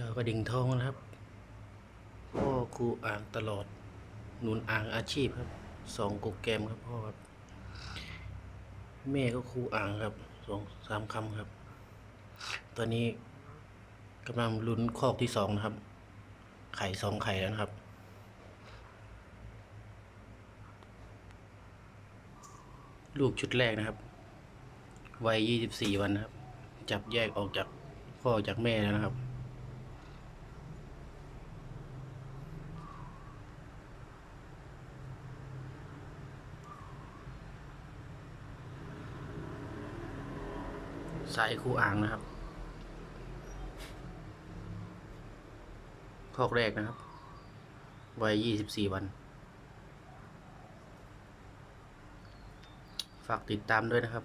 จ้ากระดิ่งทองนะครับพ่อครูอ่างตลอดหนุนอ่างอาชีพครับสองโปรแกมครับพ่อครับ แม่ก็ครูอ่างครับสองสามคำครับ ตอนนี้กำลังลุ้นคอกที่สองนะครับ ไข่สองไข่แล้วนะครับลูกชุดแรกนะครับ วัยยี่สิบสี่วันนะครับ จับแยกออกจากพ่อจากแม่แล้วนะครับ สายคู่อ่างนะครับคอกแรกนะครับ วัยยี่สิบสี่วัน ฝากติดตามด้วยนะครับ